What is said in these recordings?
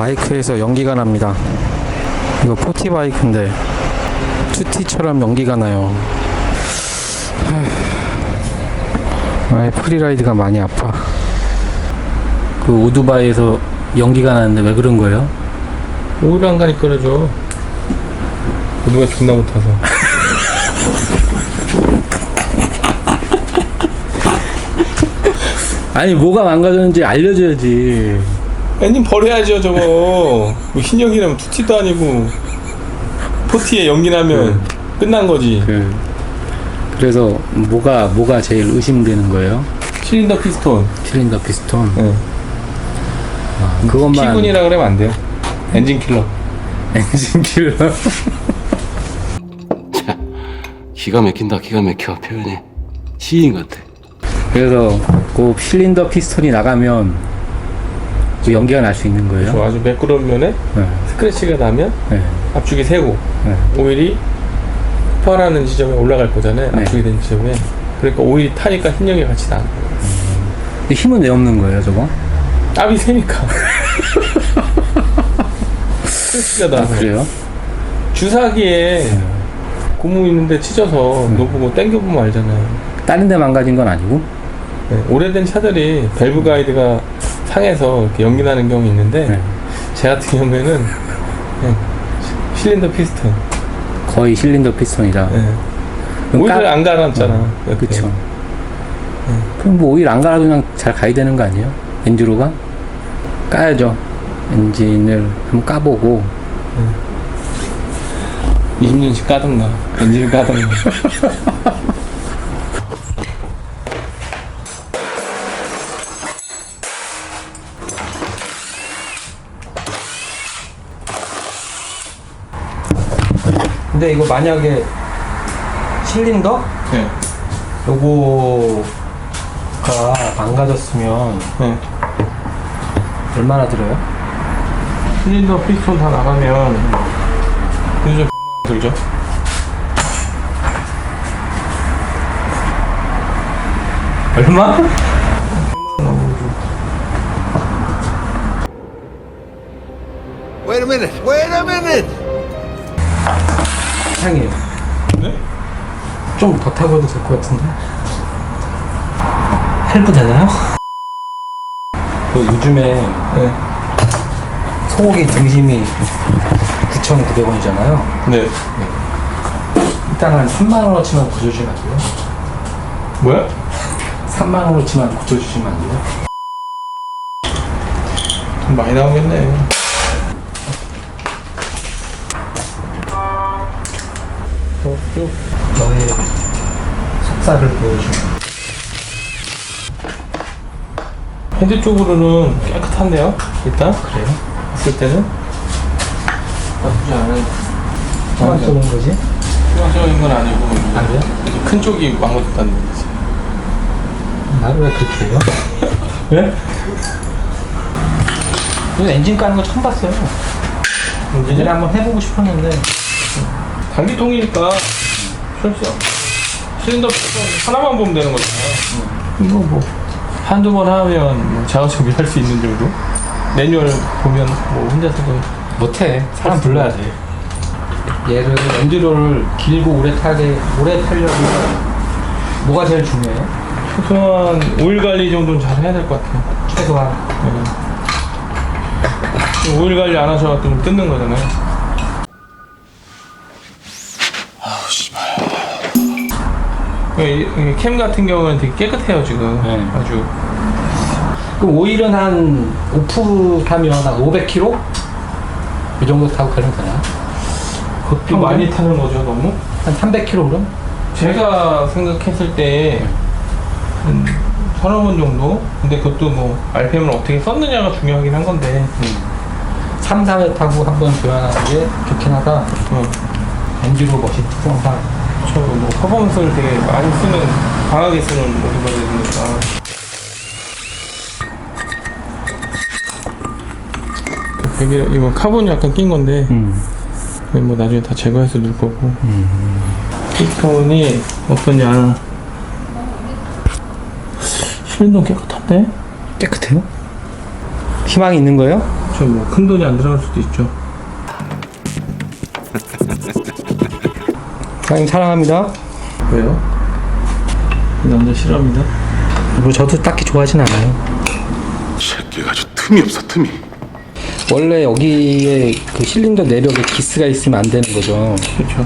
바이크에서 연기가 납니다. 이거 포티 바이크인데 투티처럼 연기가 나요. 아, 프리라이드가 많이 아파. 그 오토바이에서 연기가 나는데 왜 그런 거예요? 오일 안 가니 끓여줘. 누가 존나 못 타서. 아니 뭐가 망가졌는지 알려줘야지. 엔진 버려야죠 저거. 뭐 흰연기라면 투티도 아니고 포티에 연기 나면 끝난 거지. 그 그래서 뭐가 뭐가 제일 의심되는 거예요? 실린더 피스톤. 실린더 피스톤. 네. 그것만 피군이라 그러면 안 돼요. 엔진 킬러. 엔진 킬러. 기가 막힌다 기가 막혀 표현이 시인 같아 그래서 그 실린더 피스톤이 나가면 그 연기가 날 수 있는 거예요. 저 아주 매끄러운 면에 네. 스크래치가 나면 네. 압축이 세고 네. 오일이 폭발하는 지점에 올라갈 거잖아요. 네. 압축이 된 지점에. 그러니까 오일이 타니까 흰연기 같이 나는 거예요. 근데 힘은 왜 없는 거예요, 저거? 땀이 새니까. 스트레스가 아, 나서. 그래요? 주사기에 고무 있는데 찢어서 네. 놓고 당겨보면 알잖아요. 다른 데 망가진 건 아니고? 네, 오래된 차들이 밸브 가이드가 상해서 이렇게 연기 나는 경우 있는데 네. 제 같은 경우에는 그냥 시- 실린더 피스톤. 거의 실린더 피스톤이다. 네. 그럼 오일을 까- 안 갈았잖아. 이렇게. 그쵸. 그럼 뭐 오일 안 갈아도 그냥 잘 가야 되는 거 아니에요? 엔지로가? 까야죠. 엔진을 한번 까보고. 20년씩 까던가 엔진을 까던가. 근데 이거 만약에 실린더? 네. 요거가 망가졌으면 네. 얼마나 들어요? 실린더 피스톤 다 나가면 그래서 들죠. 얼마? Wait a minute. Wait a minute. 사장님. 네? 좀 더 타고도 될 것 같은데? 헬프 되나요? 그 요즘에 네. 소고기 등심이 9,900원이잖아요. 네. 일단 한 3만원어치만 고쳐주시면 안 돼요? 뭐야? 3만원어치만 고쳐주시면 안 돼요? 돈 많이 나오겠네. 어, 쭉. 너의 속살을 보여주면 헤드 쪽으로는 깨끗한데요? 일단 그래요? 봤을 때는 나쁘지 않은 그만 쏘는 거지? 추가적인 건 아니고 안 돼요? 큰 쪽이 망가졌다는 얘기지. 나를 왜 그렇게 해요? 왜? 이거 엔진 까는 거 처음 봤어요. 예전에 한번 해보고 싶었는데 단기통이니까 실수. 실린더 하나만 보면 되는 거잖아요. 이거 뭐 한두 번 하면 뭐 자가 정비 할 수 있는 정도? 매뉴얼 보면 뭐 혼자서도 못해. 사람 불러야 돼. 얘를 엔듀로를 길고 오래 타게 오래 타려면 뭐가 제일 중요해요? 최소한 오일 관리 정도는 잘 해야 될 것 같아요. 최소한 네. 오일 관리 안 하셔서 좀 뜯는 거잖아요. 캠 같은 경우는 되게 깨끗해요, 지금. 네. 아주. 그럼 오일은 한 오프 하면 한 500km? 이 정도 타고 가면 되나요? 좀 많이 타는 거죠, 너무? 한 300km 그럼? 제가 생각했을 때, 한 서너 번 정도? 근데 그것도 뭐, RPM을 어떻게 썼느냐가 중요하긴 한 건데. 3, 4회 타고 한 번 교환하는 게 좋긴 하다. 어. 엔듀로 멋이 특 성상 저뭐 퍼포먼스를 되게 많이 쓰는, 강하게 쓰는 오토바이들이니까. 여기 이거 카본이 약간 낀 건데 음. 뭐 나중에 다 제거해서 넣을 거고 피스톤이 어떠냐 실린더 깨끗한데? 깨끗해요? 희망이 있는 거예요? 그렇죠. 뭐큰 돈이 안 들어갈 수도 있죠. 사장님 사랑합니다. 왜요? 이 남자 싫어합니다. 뭐 저도 딱히 좋아하진 않아요. 새끼가 아주 틈이 없어 틈이 원래 여기에 그 실린더 내벽에 기스가 있으면 안 되는 거죠. 그렇죠.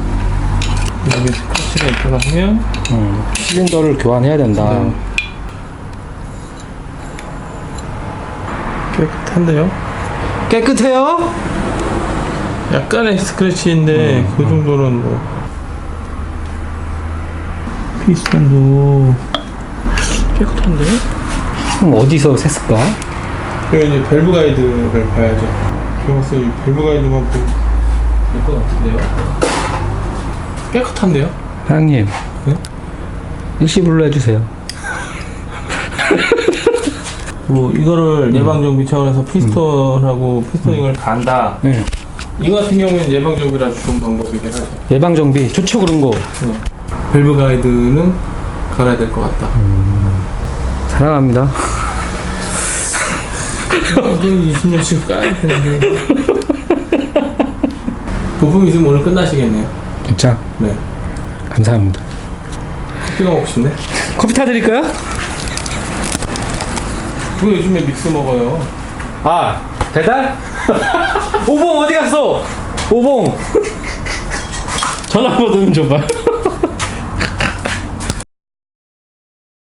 여기 스크래치가 있거나 하면 음, 실린더를 교환해야 된다. 네. 깨끗한데요? 깨끗해요? 약간의 스크래치인데 그 정도는 뭐 피스톤도 깨끗한데? 그럼 어디서 샜을까? 그 이제 밸브 가이드를 봐야죠. 제가 봤을 때 밸브 가이드만 될것 같은데요? 깨끗한데요? 사장님. 네? 일시불로 해주세요. 뭐 이거를 예방 정비 차원에서 피스톤하고 피스토닝을 간다. 네. 이거 같은 경우에는 예방 정비라 좋은 방법이긴 하죠. 예방 정비 좋죠 그런 거. 밸브 가이드는 갈아야 될 것 같다. 사랑합니다. 이거 20년씩 까야 되는데. 부품 있으면 오늘 끝나시겠네요. 진짜 네. 감사합니다. 커피가 먹고 싶네. 커피 타드릴까요? 그거 요즘에 믹스 먹어요. 아 배달? 오봉 어디 갔어? 오봉 전화번호 좀 줘봐.